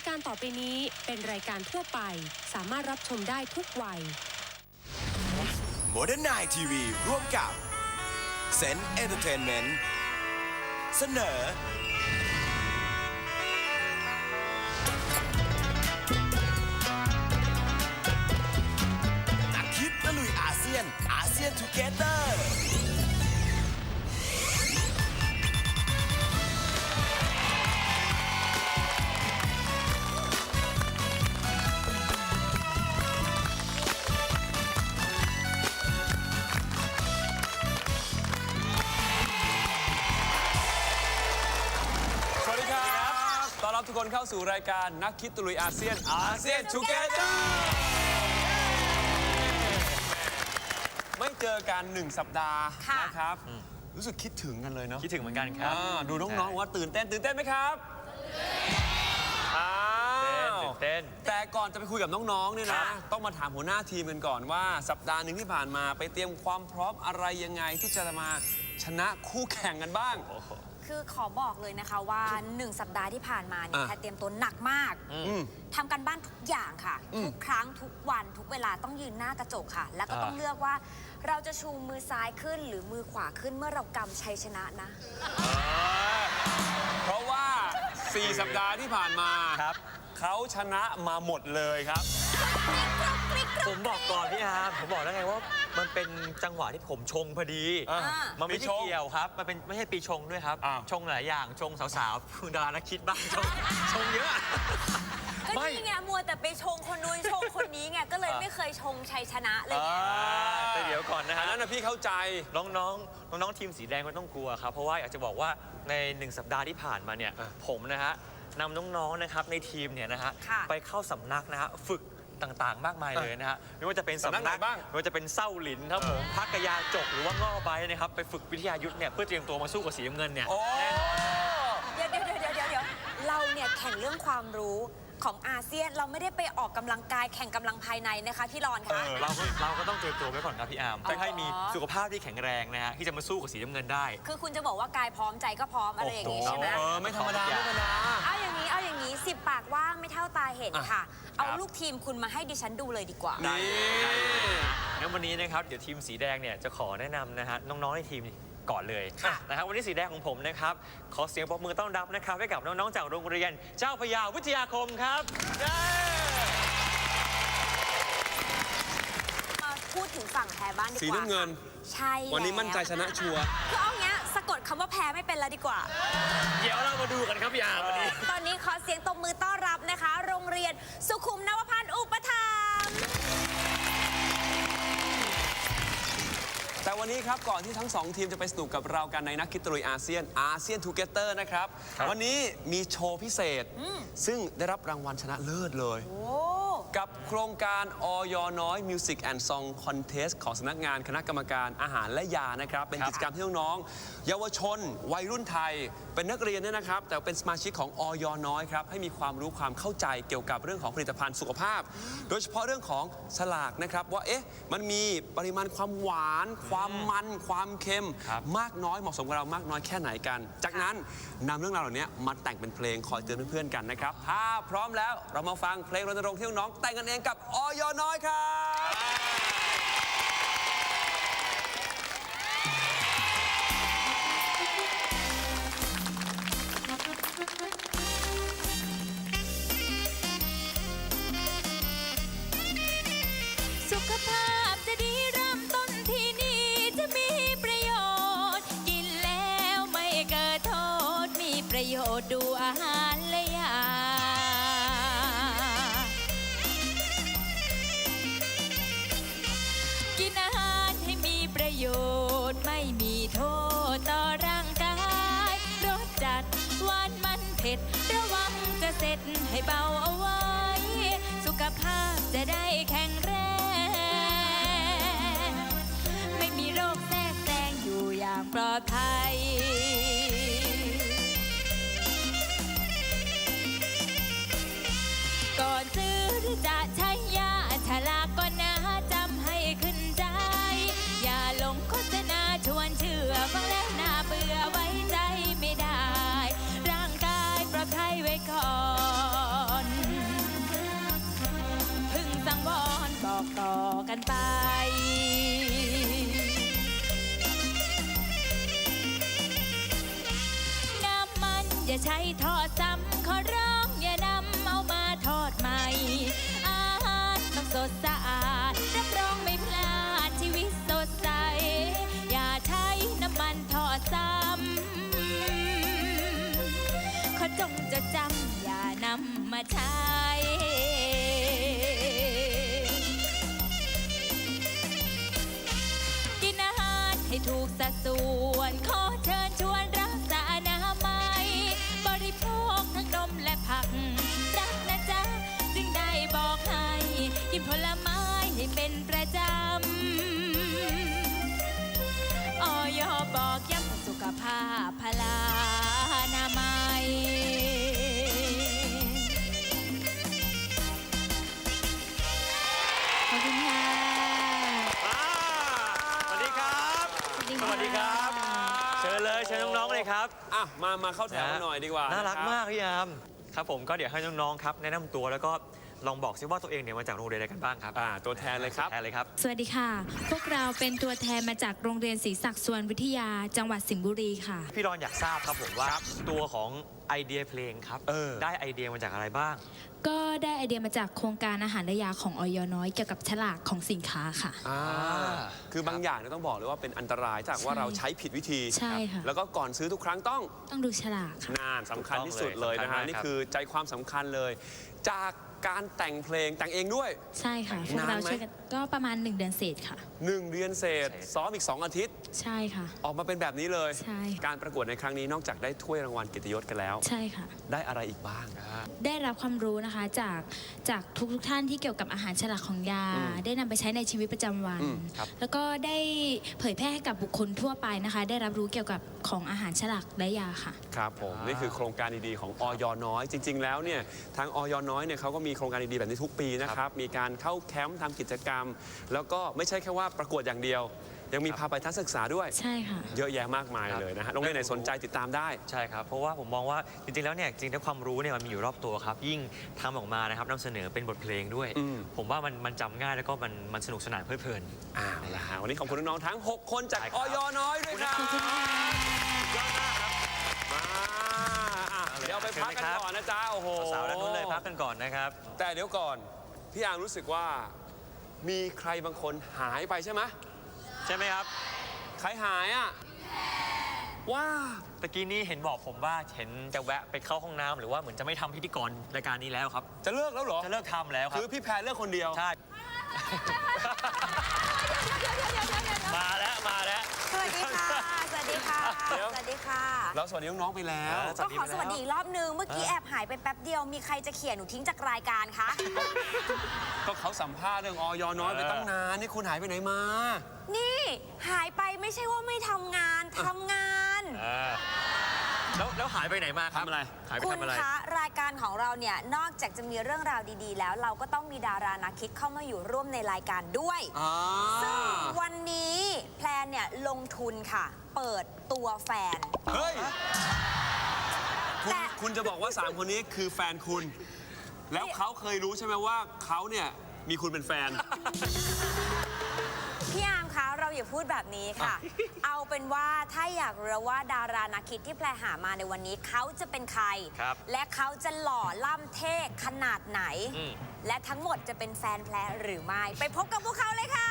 ายการต่อไปนี้เป็นรายการทั่วไป สามารถรับชมได้ทุกวัยโมเดิร์นไนทีวีร่วมกับเซนเอนเตอร์เทนเมนต์เสนอ นักคิดตะลุยอาเซียนอาเซียนทูเกเตอร์ รับทุกคนเข้าสู่รายการนักคิดตุลุยอาเซียนอาเซียนชูเกเตอร์ไม่เจอกันหนึ่งสัปดาห์ค่ะ นะครับ รู้สึกคิดถึงกันเลยเนาะคิดถึงเหมือนกันครับ อ่าดูน้องๆว่าตื่นเต้นตื่นเต้นไหมครับอ้าเต้นวตื่นเต้น แต่ก่อนจะไปคุยกับน้องๆเนี่ยนะค่ะต้องมาถามหัวหน้าทีมกันก่อนว่า สัปดาห์หนึ่งที่ผ่านมาไปเตรียมความพร้อมอะไรยังไงที่จะมาชนะคู่แข่งกันบ้าง คือขอบอกเลยนะคะว่า1สัปดาห์ที่ผ่านมาเนี่ยอะ แพทเตรียมตัวหนักมากอืม ทำกันบ้านทุกอย่างค่ะทุกครั้งทุกวันทุกเวลาต้องยืนหน้ากระจกค่ะ แล้วก็ต้องอ่าเลือกว่า เราจะชูมือซ้ายขึ้นหรือมือขวาขึ้นเมื่อเรากำชัยชนะนะ เพราะว่า 4 สัปดาห์ที่ผ่านมาครับ เขาชนะมาหมดเลยครับ ผมบอกก่อนพี่อาร์มผมบอกแล้วไงว่ามันเป็นจังหวะที่ผมชงพอดี อะ มันไม่ปีใช่ชงเกี่ยวครับ มันเป็นไม่ใช่ปีชงด้วยครับ อ้าว ชงหลายอย่าง ชงสาวๆคุณดารานักคิดบ้างชงชงเยอะ ก็ไม่นี่ไงมัวแต่ไปชงคนนู้นชงคนนี้ไงก็เลยอะไม่เคยชงชัยชนะเลยอ่าไงแต่เดี๋ยวก่อนนะอัฮะนนั้นนะพี่เข้าใจ น้องๆ น้องๆ ทีมสีแดงไม่ต้องกลัวครับ เพราะว่าอยากจะบอกว่าในหนึ่งสัปดาห์ที่ผ่านมาเนี่ย อะผมนะฮะนำน้องๆ นะครับในทีมเนี่ยนะฮะ ค่ะ ไปเข้าสำนักนะฮะ ฝึก ต่างๆ มากมายเลยนะฮะไม่ว่าจะเป็นสำนักไหนบ้าง ไม่ว่าจะเป็นเส้าหลินครับผมพักกยาจกหรือว่าง่อใบนะครับไปฝึกวิทยายุทธ์เนี่ยเพื่อเตรียมตัวมาสู้กับสีน้ำเงินเนี่ย โอ้ เดี๋ยวเดี๋ยวเดี๋ยวเดี๋ยวเดี๋ยวเราเนี่ยแข่งเรื่องความรู้ ของอาเซียนเราไม่ได้ไปออกกำลังกายแข่งกำลังภายในนะคะพี่รอนเอคะ อเราก็เราก็ต้องเตรียมตัวไว้ก่อนครับพี่อาร์มอ๋อเพื่อให้มีสุขภาพที่แข็งแรงนะฮะที่จะมาสู้กับสีน้ำเงินได้คือคุณจะบอกว่ากายพร้อมใจก็พร้อมอะไรอย่างงี้ใช่ไหม เออไม่ธรรมดาไม่ธรรมดา เอาอย่างนี้เอาอย่างนี้สิบปากว่างไม่เท่าตาเห็นค่ะ เอาครับลูกทีมคุณมาให้ดิฉันดูเลยดีกว่า ได้นี่ได้งั้นวันนี้นะครับ เดี๋ยวทีมสีแดงเนี่ยจะขอแนะนำนะฮะน้องๆในทีม ก่อนเลยค่ะ นะครับวันนี้สีแดงของผมนะครับ ขอเสียงปรบมือต้อนรับนะครับ ให้กับน้อง ๆ จากโรงเรียน เจ้าพระยาวิทยาคมครับเย้ มาพูดถึงฝั่งแพ้บ้านดีกว่าสีน้ำเงิน ใช่วันนี้มั่นใจชนะชัวร์ คือเอางี้สะกดคำว่าแพ้ไม่เป็นแล้วดีกว่า เดี๋ยวเรามาดูกันครับพี่อาร์มวันนี้ ตอนนี้ขอเสียงตบมือต้อนรับนะคะ โรงเรียนสุขุมนวพันธ์อุปถัมภ์ แต่วันนี้ครับก่อนที่ทั้งสองทีมจะไปสนุกกับเรากันในนักคิดตรุยอาเซียนอาเซียนทูเกเตอร์นะครับครับวันนี้มีโชว์พิเศษ ซึ่งได้รับรางวัลชนะเลิศเลย โอ้ กับโครงการออยน้อย Music and Song Contest ของสำนักงานคณะกรรมการอาหารและยานะครับ เป็นครับกิจกรรมที่น้องๆเยาวชน วัยรุ่นไทย เป็นนักเรียนเนี่ยนะครับ แต่เป็นสมาชิกของออยน้อยครับ ให้มีความรู้ความเข้าใจเกี่ยวกับเรื่องของผลิตภัณฑ์สุขภาพ โดยเฉพาะเรื่องของสลากนะครับ ว่าเอ๊ะมันมีปริมาณความหวาน ความมัน ความเค็มครับมากน้อยเหมาะสมกับเรามากน้อยแค่ไหนกัน จากนั้นนำเรื่องราวเหล่านี้มาแต่งเป็นเพลงคอยเตือนเพื่อนๆกันนะครับถ้าพร้อมแล้วเรามาฟังเพลงรณรงค์ที่น้องๆแต่งกันเองกับออยน้อยครับสุขภาพจะดีเริ่มต้นที่นี่จะมีประโยชน์ กินแล้วไม่เกิดโทษ มีประโยชน์ดูอาหาร เสร็จให้เบาเอาไว้ สุขภาพจะได้แข็งแรง ไม่มีโรคแทรกแซงอยู่อย่างปลอดภัย อย่าใช้ทอดซ้ำขอร้องอย่านำเอามาทอดใหม่ อาหารต้องสดสะอาดรับรองไม่พลาดชีวิตสดใส อย่าใช้น้ำมันทอดซ้ำขอจงจดจำอย่านำมาใช้กินอาหารให้ถูกสัดส่วนขอ พพลานามัยขอบคุณค่ะอ่าสวัสดีครับ สวัสดีครับ เชิญเลยเชิญน้องๆเลยครับ อะมามาเข้าแถวกันหน่อยดีกว่าน่ารักะคบมากพี่ยาม ครับผมก็เดี๋ยวให้น้องๆครับแนะนำตัวแล้วก็ ลองบอกซิว่าตัวเองเนี่ยมาจากโรงเรียนอะไรกันบ้างครับอ่าตัวแทนเลยครับ แทนเลยครับ สวัสดีค่ะ พวกเราเป็นตัวแทนมาจากโรงเรียนศรีศักดิ์สวนวิทยาจังหวัดสิงห์บุรีค่ะ พี่รอนอยากทราบครับผมว่าตัวของไอเดียเพลงครับ เออ ได้ไอเดียมาจากอะไรบ้าง ก็ได้ไอเดียมาจากโครงการอาหารและยาของออยน้อยเกี่ยวกับฉลากของสินค้าค่ะ อ่าคือบางอย่างเนี่ยต้องบอกเลยว่าเป็นอันตรายถ้าหากว่าใช่เราใช้ผิดวิธีใช่ค่ะ แล้วก็ก่อนซื้อทุกครั้งต้องต้องดูฉลากค่ะ นานสำคัญที่สุดเลยถูกต้องเลยนะฮะสำคัญมากนี่ครับคือใจความสำคัญเลย จาก การแต่งเพลงแต่งเองด้วย ใช่ค่ะพวกเรานานไหม ช่วยกันก็ประมาณ 1 เดือนเศษค่ะ1เดือนเศษซ้อมอีก 2 อาทิตย์ ใช่ค่ะ ออกมาเป็นแบบนี้เลย ใช่ การประกวดในครั้งนี้นอกจากได้ถ้วยรางวัลเกียรติยศกันแล้ว ใช่ค่ะ ได้อะไรอีกบ้าง ได้รับความรู้นะคะจากจากทุกทุกๆท่านที่เกี่ยวกับอาหารฉลากของยาได้นำไปใช้ในชีวิตประจำวัน อืมครับ แล้วก็ได้เผยแพร่ให้กับบุคคลทั่วไปนะคะ ได้รับรู้เกี่ยวกับของอาหารฉลากและยาค่ะ ครับผม นี่คือโครงการดีๆของออยน้อย จริง ๆ แล้วเนี่ยทางออยน้อยเนี่ยเขาก็มีโครงการดีๆแบบนี้ทุกปีนะครับ มีการเข้าแคมป์ทำกิจกรรม แล้วก็ไม่ใช่แค่ว่าประกวดอย่างเดียว ยังมีพาไปทัศนศึกษาด้วย ใช่ค่ะ เยอะแยะมากมายเลยนะฮะโรงเรียนไหนสนใจติดตามได้ ใช่ครับ เพราะว่าผมมองว่าจริงๆ แล้วเนี่ยจริงๆแล้วความรู้เนี่ยมันมีอยู่รอบตัวครับ ยิ่งทำออกมานะครับนำเสนอเป็นบทเพลงด้วย อืม ผมว่ามันมันจำง่ายแล้วก็มันมันสนุกสนานเพลิดเพลิน อ้าวนะฮะวันนี้ขอบคุณน้องๆทั้ง 6 คนจากใช่คอรับอยน้อยด้วยครับ เดี๋ยวเอาไปพักกันก่อนนะจ๊ะโอ้โหสาวๆด้านนู้นเลยพักกันก่อนนะครับ แต่เดี๋ยวก่อน พี่อาร์มรู้สึกว่า มีใครบางคนหายไปใช่ไหมใช่ไหมครับใครหายอะว้าตะกี้นี้เห็นบอกผมว่าเห็นจะแวะไปเข้าห้องน้ำหรือว่าเหมือนจะไม่ทำพิธีกรรายการนี้แล้วครับ จะเลิกแล้วเหรอจะเลิกทำแล้วครัคืบอพี่แพรเลิกคนเดียว ใช่ มาแล้วมาแล้วสวัส ดีค่ะ สวัสดีค่ะ เดี๋ยว สวัสดีค่ะ เราสวัสดีน้องๆไปแล้วสวัก็สดีขอไปสแล้ววัสดีอีกรอบนึง เมื่อกี้แอบหายไปแป๊บเดียว มีใครจะเขี่ยหนูทิ้งจากรายการคะ ก็เขาสัมภาษณ์เรื่องออยน้อยไปตั้งนาน นี่คุณหายไปไหนมานี่หายไปไม่ใช่ว่าไม่ทำงาน ทำงานอ่า แล้วแล้วหายไปไหนมาครับทำอะไร หายไปคุณทำอะไร คะรายการของเราเนี่ยนอกจากจะมีเรื่องราวดีๆ แล้วเราก็ต้องมีดารานักคิดเข้ามาอยู่ร่วมในรายการด้วยอ่าซึ่งวันนี้แพลนเนี่ยลงทุนค่ะ เปิดตัวแฟน เฮ้ยคุณแต่ คุณจะบอกว่า 3 คนนี้คือแฟนคุณ แล้วเขาเคยรู้ใช่ไหมว่าเขาเนี่ยมีคุณเป็นแฟน อย่าพูดแบบนี้ค่ะ เอาเป็นว่าถ้าอยากรู้ว่าดารานักคิดที่แพรหามาในวันนี้เขาจะเป็นใคร ครับและเขาจะหล่อล่ำเท่ขนาดไหน อืม และทั้งหมดจะเป็นแฟนแพรหรือไม่ ไปพบกับพวกเขาเลยค่ะ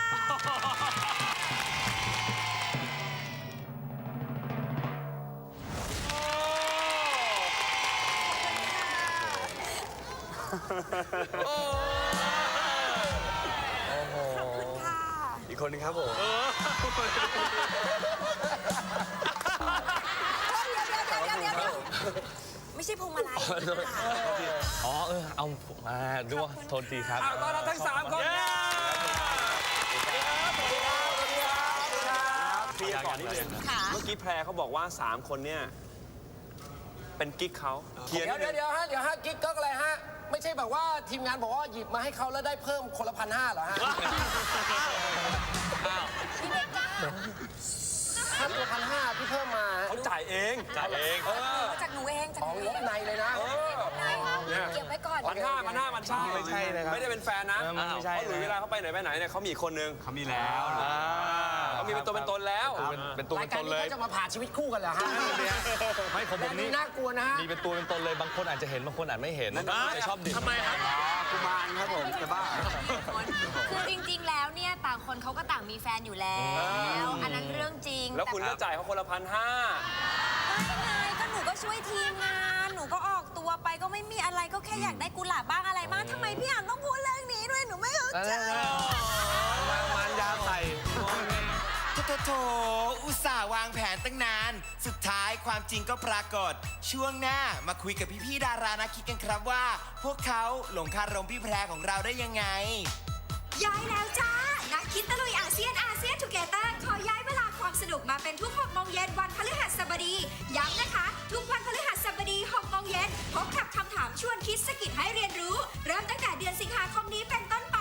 ค่ะ อีก คนนึงครับผมเดี๋ยวเดี๋ยวเดี๋ยวเดี๋ยวไม่ใช่พวงมาลัยค่ะ อ๋อเออเอาผมมาดูว่าโทษทีครับอะต้อนรับทั้ง3คนเคลียร์ก่อนนิดนึงค่ะ เมื่อกี้แพรเขาบอกว่า 3 คนเนี่ย เป็นกิ๊กเขาเคลียร์เดี๋นิยวดเดี๋นึยวงเดี๋ยวฮะเดี๋ยวฮะกิ๊กก็อะไรฮะ ไม่ใช่แบบว่าทีมงานบอกว่าหยิบมาให้เขาแล้วได้เพิ่มคนละพันห้าเหรอฮะค่าตัวพันห้าที่เพิ่มมาเขาจ่ายเองจ่ายเองเออจากหนูเองจากขหองนูงเอบงในเลยนะเนี่ยเก็บไว้ก่อนพันห้าพันห้าพันห้าไม่ใช่นะครับไม่ได้เป็นแฟนนะเออมันไม่ใช่เพราะหลุยเวลาเขาไปไหนไปไหนเนี่ยเขามีอีกคนนึงเขามีแล้วเขา มีเป็นตัวเป็นตนแล้ว เป็นเป็นตัวราเป็ยนกาตรนนี้เลย เขาจะมาผ่าชีวิตคู่กันเหรอฮะไม่ของผแต่มดูนี่น่ากลัวนะฮะมีเป็นตัวเป็นตนเลยบางคนอาจจะเห็นบางคนอาจไม่เห็นนั่นน่ะจะชอบดิ่งทำไมครับ กุมารครับผมจะบ้า คือจริงๆ แล้วเนี่ยต่างคนเขาก็ต่างมีแฟนอยู่แล้ว อันนั้นเรื่องจริงแล้วคุณต่ก็จ่ายเขาคนละพันห้าไม่ไงก็หนูก็ช่วยทีมงาน หนูก็ออกตัวไปก็ไม่มีอะไรก็แค่อยากได้กุหลาบบ้างอะไรบ้างทำไมพี่อ่านต้องพูดเรื่องนี้ด้วยหนูไม่เข้าใจมามานยาใส่ โถโถอุตส่าห์วางแผนตั้งนาน สุดท้ายความจริงก็ปรากฏ ช่วงหน้ามาคุยกับพี่ๆดารานักคิดกันครับว่า พวกเขาหลงคารมพี่แพรของเราได้ยังไง ย้ายแล้วจ้า นักคิดตะลุยอาเซียนอาเซียนทูเกเตอร์ขอย้ายเวลาความสนุกมาเป็นทุกหกโมงเย็นวันพฤหัสบดี ย้ำนะคะ ทุกวันพฤหัสบดีหกโมงเย็นพบกับคำถามชวนคิดสกิดให้เรียนรู้ เริ่มตั้งแต่เดือนสิงหาคมนี้เป็นต้นไป